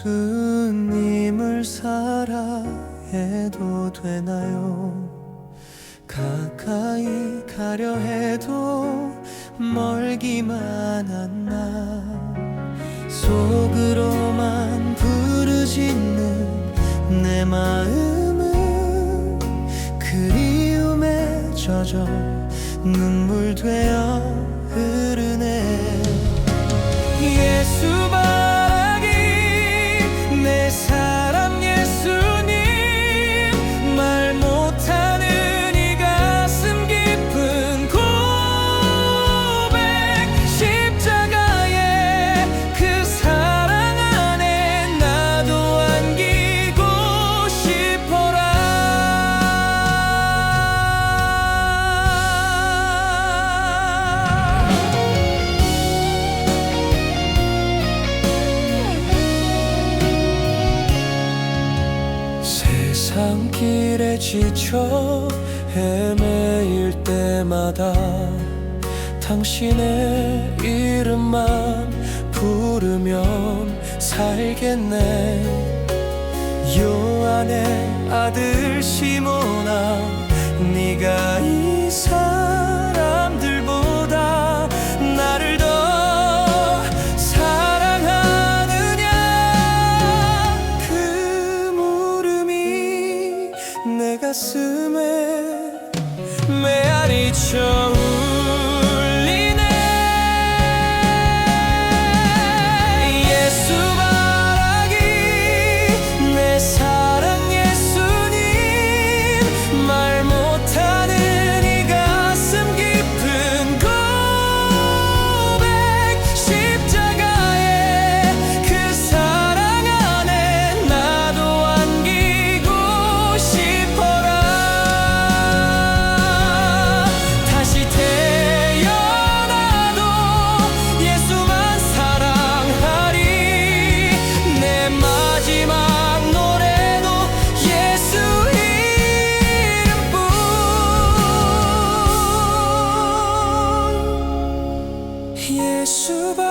예수님을 사랑해도 되나요? 가까이 가려 해도 멀기만 한나 속으로만 부르짖는 내 마음은 그리움에 젖어 눈물 되어 흐르네. 예수 바 세상 길에 지쳐 헤매일 때마다 당신의 이름만 부르면 살겠네. 요한의 아들 시몬아 네가 가슴에 메아리쳐 될 수밖에